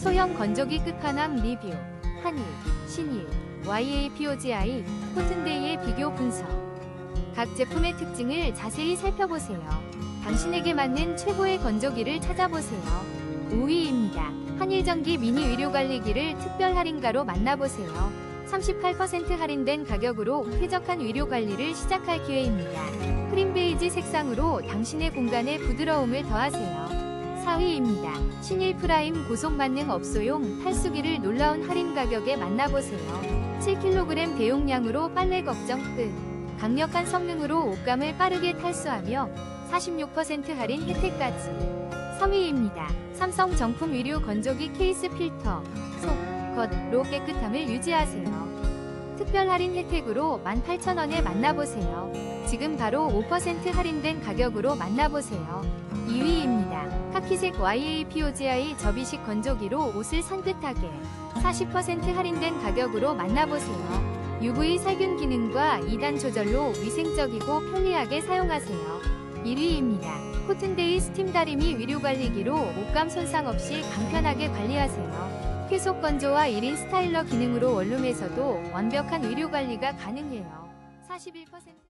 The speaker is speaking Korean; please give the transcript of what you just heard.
소형 건조기 끝판왕 리뷰 한일, 신일, YAPOGI, 코튼데이의 비교 분석 각 제품의 특징을 자세히 살펴보세요. 당신에게 맞는 최고의 건조기를 찾아보세요. 5위입니다. 한일전기 미니 의료관리기를 특별 할인가로 만나보세요. 38% 할인된 가격으로 쾌적한 의료관리를 시작할 기회입니다. 크림 베이지 색상으로 당신의 공간에 부드러움을 더하세요. 4위입니다. 신일 프라임 고속 만능 업소용 탈수기를 놀라운 할인 가격에 만나보세요. 7kg 대용량으로 빨래 걱정 끝. 강력한 성능으로 옷감을 빠르게 탈수하며 46% 할인 혜택까지. 3위입니다. 삼성 정품 의류 건조기 케이스 필터, 속, 겉로 깨끗함을 유지하세요. 특별 할인 혜택으로 18,000원에 만나보세요. 지금 바로 5% 할인된 가격으로 만나보세요. 2위입니다. 카키색 YAPOGI 접이식 건조기로 옷을 산뜻하게 40% 할인된 가격으로 만나보세요. UV 살균 기능과 2단 조절로 위생적이고 편리하게 사용하세요. 1위입니다. 코튼데이 스팀 다리미 위료 관리기로 옷감 손상 없이 간편하게 관리하세요. 쾌속 건조와 1인 스타일러 기능으로 원룸에서도 완벽한 의료 관리가 가능해요. 41%